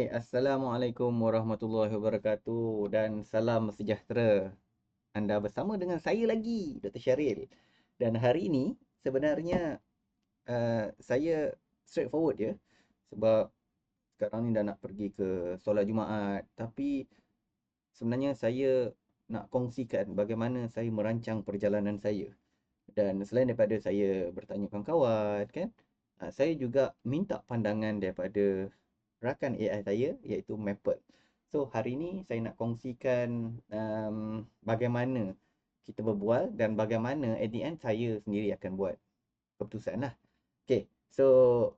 Hai, Assalamualaikum warahmatullahi wabarakatuh dan salam sejahtera. Anda bersama dengan saya lagi, Dr. Syaril. Dan hari ini sebenarnya uh, saya straightforward ya. Sebab sekarang ni dah nak pergi ke solat Jumaat. Tapi sebenarnya saya nak kongsikan bagaimana saya merancang perjalanan saya. Dan selain daripada saya bertanya kawan-kawan kan, uh, saya juga minta pandangan daripada rakan AI saya iaitu Maple. So hari ini saya nak kongsikan um, bagaimana kita berbual dan bagaimana at the end saya sendiri akan buat keputusan lah. Okay, so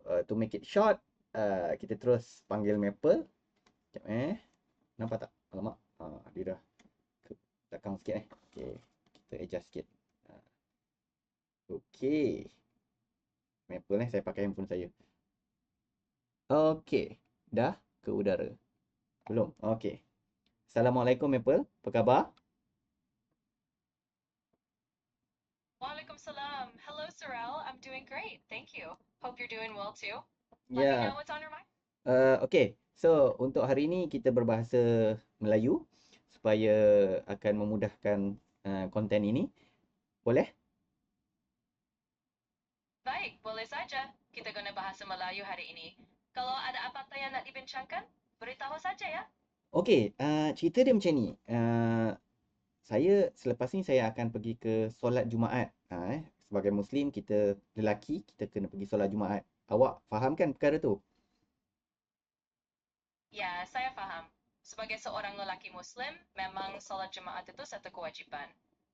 uh, to make it short, uh, kita terus panggil Maple. Sekejap eh. Nampak tak? Alamak, uh, dia dah ke belakang sikit eh. Okay, kita adjust sikit. Uh, okay. Maple eh, saya pakai handphone saya. Okay dah ke udara? Belum? Okey. Assalamualaikum Maple. Apa khabar? Waalaikumsalam. Hello Sorel. I'm doing great. Thank you. Hope you're doing well too. Let me know what's on your mind. Uh, okay. So, untuk hari ini kita berbahasa Melayu supaya akan memudahkan uh, konten ini. Boleh? Baik, boleh saja. Kita guna bahasa Melayu hari ini. Kalau ada apa-apa yang nak dibincangkan, beritahu saja ya. Okey, uh, cerita dia macam ni. Uh, saya selepas ni saya akan pergi ke solat Jumaat. Uh, eh. Sebagai Muslim, kita lelaki, kita kena pergi solat Jumaat. Awak faham kan perkara tu? Ya, saya faham. Sebagai seorang lelaki Muslim, memang solat Jumaat itu satu kewajipan.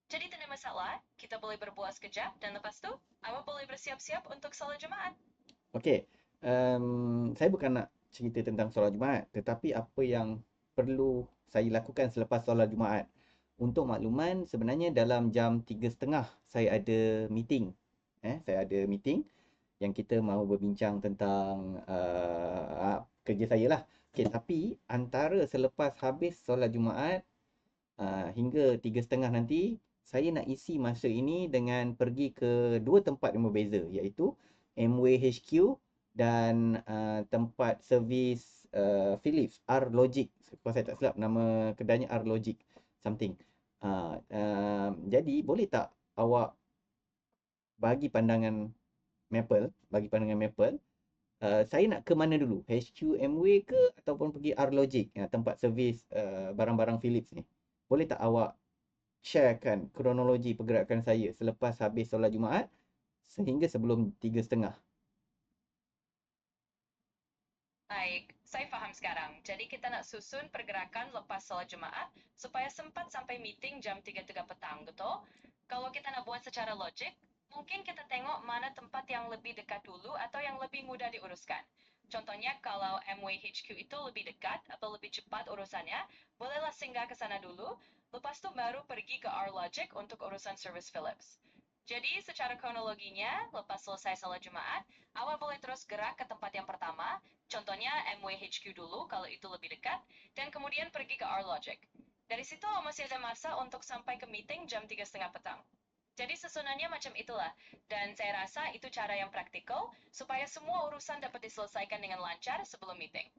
Jadi tidak masalah, kita boleh berbuat sekejap dan lepas tu, awak boleh bersiap-siap untuk solat Jumaat. Okey, um, saya bukan nak cerita tentang solat Jumaat, tetapi apa yang perlu saya lakukan selepas solat Jumaat. Untuk makluman, sebenarnya dalam jam 3.30 saya ada meeting. Eh, saya ada meeting yang kita mahu berbincang tentang uh, kerja saya lah. Okay, tapi antara selepas habis solat Jumaat uh, hingga 3.30 nanti, saya nak isi masa ini dengan pergi ke dua tempat yang berbeza iaitu MW HQ dan uh, tempat servis uh, Philips R Logic kalau saya tak silap nama kedainya R Logic something. Uh, uh, jadi boleh tak awak bagi pandangan Maple bagi pandangan Maple? Uh, saya nak ke mana dulu? HQMW ke ataupun pergi R Logic uh, tempat servis uh, barang-barang Philips ni? Boleh tak awak sharekan kronologi pergerakan saya selepas habis solat Jumaat sehingga sebelum 3.30 Baik, saya faham sekarang. Jadi kita nak susun pergerakan lepas solat Jumaat supaya sempat sampai meeting jam 3.30 petang, betul? Kalau kita nak buat secara logik, mungkin kita tengok mana tempat yang lebih dekat dulu atau yang lebih mudah diuruskan. Contohnya kalau MWHQ itu lebih dekat atau lebih cepat urusannya, bolehlah singgah ke sana dulu, lepas tu baru pergi ke R-Logic untuk urusan service Philips. Jadi secara kronologinya, lepas selesai salat Jumaat, awak boleh terus gerak ke tempat yang pertama, contohnya MWHQ dulu kalau itu lebih dekat, dan kemudian pergi ke R-Logic. Dari situ masih ada masa untuk sampai ke meeting jam 3.30 petang. Jadi susunannya macam itulah, dan saya rasa itu cara yang praktikal supaya semua urusan dapat diselesaikan dengan lancar sebelum meeting.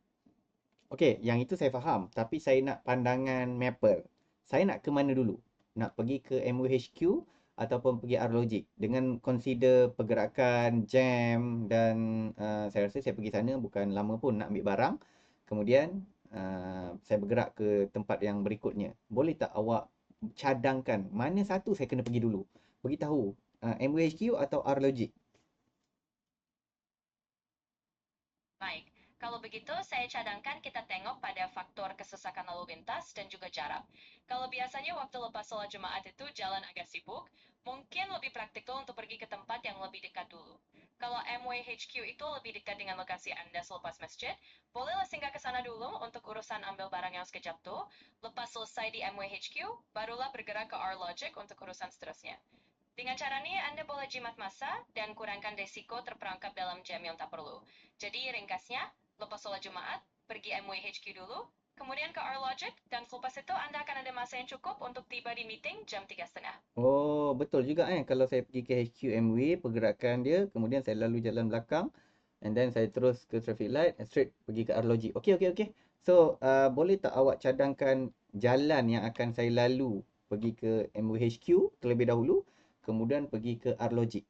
Okey, yang itu saya faham. Tapi saya nak pandangan Maple. Saya nak ke mana dulu? Nak pergi ke MWHQ ataupun pergi R-Logic dengan consider pergerakan jam dan uh, saya rasa saya pergi sana bukan lama pun nak ambil barang. Kemudian uh, saya bergerak ke tempat yang berikutnya. Boleh tak awak cadangkan mana satu saya kena pergi dulu? Beritahu uh, MWHQ atau R-Logic Baik, kalau begitu saya cadangkan kita tengok pada faktor kesesakan lalu lintas dan juga jarak. Kalau biasanya waktu lepas sholat Jumaat itu jalan agak sibuk, mungkin lebih praktikal untuk pergi ke tempat yang lebih dekat dulu. Kalau MWHQ itu lebih dekat dengan lokasi Anda selepas masjid, bolehlah singgah ke sana dulu untuk urusan ambil barang yang sekejap tu. Lepas selesai di MWHQ, barulah bergerak ke R-Logic untuk urusan seterusnya. Dengan cara ini, Anda boleh jimat masa dan kurangkan resiko terperangkap dalam jam yang tak perlu. Jadi ringkasnya, lepas sholat Jumaat, pergi MWHQ dulu, kemudian ke R-Logic, dan selepas itu Anda akan ada masa yang cukup untuk tiba di meeting jam 3.30. Oh, betul juga eh. Kalau saya pergi ke HQMW, pergerakan dia, kemudian saya lalu jalan belakang, and then saya terus ke traffic light and straight pergi ke arloji. Okey okey okey. So uh, boleh tak awak cadangkan jalan yang akan saya lalu pergi ke MOHQ terlebih dahulu kemudian pergi ke arloji.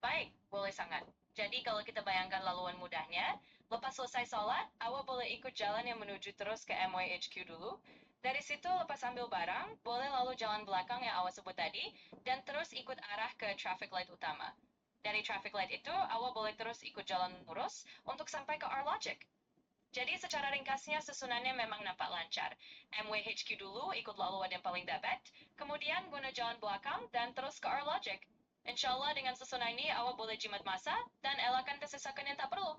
Baik, boleh sangat. Jadi kalau kita bayangkan laluan mudahnya, lepas selesai solat, awak boleh ikut jalan yang menuju terus ke MYHQ dulu. Dari situ lepas ambil barang, boleh lalu jalan belakang yang awak sebut tadi dan terus ikut arah ke traffic light utama. Dari traffic light itu, awak boleh terus ikut jalan lurus untuk sampai ke R-Logic. Jadi secara ringkasnya susunannya memang nampak lancar. MWHQ dulu ikut laluan yang paling dapat, kemudian guna jalan belakang dan terus ke R-Logic. InsyaAllah dengan susunan ini awak boleh jimat masa dan elakkan kesesakan yang tak perlu.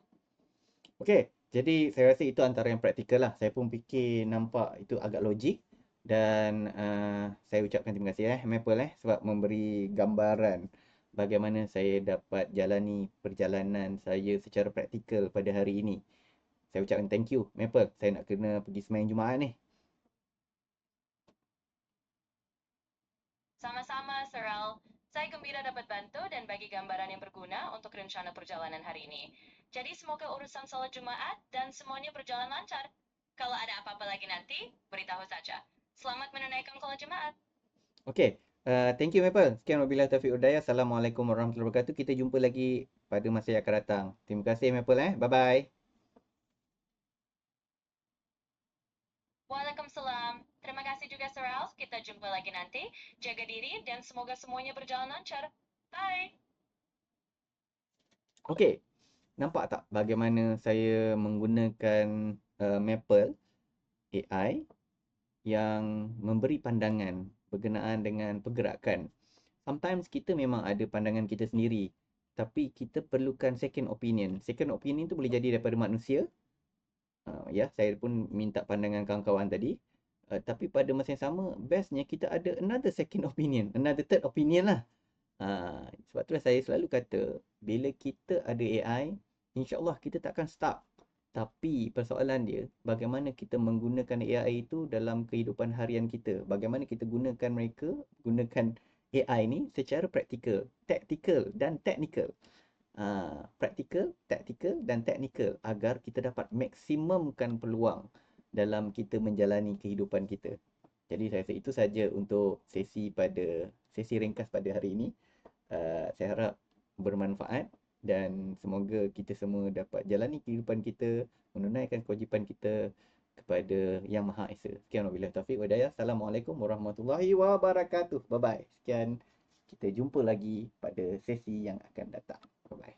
Okey, jadi saya rasa itu antara yang praktikal lah. Saya pun fikir nampak itu agak logik dan uh, saya ucapkan terima kasih eh Maple eh sebab memberi gambaran bagaimana saya dapat jalani perjalanan saya secara praktikal pada hari ini. Saya ucapkan thank you Maple. Saya nak kena pergi semain Jumaat ni. Sama-sama, Sir Al. Saya gembira dapat bantu dan bagi gambaran yang berguna untuk rencana perjalanan hari ini. Jadi semoga urusan salat Jumaat dan semuanya berjalan lancar. Kalau ada apa-apa lagi nanti, beritahu saja. Selamat menunaikan salat Jumaat. Okey, uh, thank you Maple. Sekian wabillahi taufiq hidayah. Assalamualaikum warahmatullahi wabarakatuh. Kita jumpa lagi pada masa yang akan datang. Terima kasih Maple eh. Bye-bye. Waalaikumsalam. Terima Al. Kita jumpa lagi nanti. Jaga diri dan semoga semuanya berjalan lancar. Bye. Okey. Nampak tak bagaimana saya menggunakan uh, Maple AI yang memberi pandangan berkenaan dengan pergerakan. Sometimes kita memang ada pandangan kita sendiri tapi kita perlukan second opinion. Second opinion tu boleh jadi daripada manusia. Uh, ya, saya pun minta pandangan kawan-kawan tadi. Uh, tapi pada masa yang sama, bestnya kita ada another second opinion, another third opinion lah. Uh, sebab tu saya selalu kata, bila kita ada AI, insyaAllah kita takkan stuck. Tapi persoalan dia, bagaimana kita menggunakan AI itu dalam kehidupan harian kita. Bagaimana kita gunakan mereka, gunakan AI ni secara praktikal, tactical dan technical. Uh, praktikal, tactical dan technical agar kita dapat maksimumkan peluang dalam kita menjalani kehidupan kita. Jadi saya rasa itu saja untuk sesi pada sesi ringkas pada hari ini. Uh, saya harap bermanfaat dan semoga kita semua dapat jalani kehidupan kita, menunaikan kewajipan kita kepada Yang Maha Esa. Sekian wabillahi taufiq wa hidayah. Assalamualaikum warahmatullahi wabarakatuh. Bye bye. Sekian kita jumpa lagi pada sesi yang akan datang. Bye bye.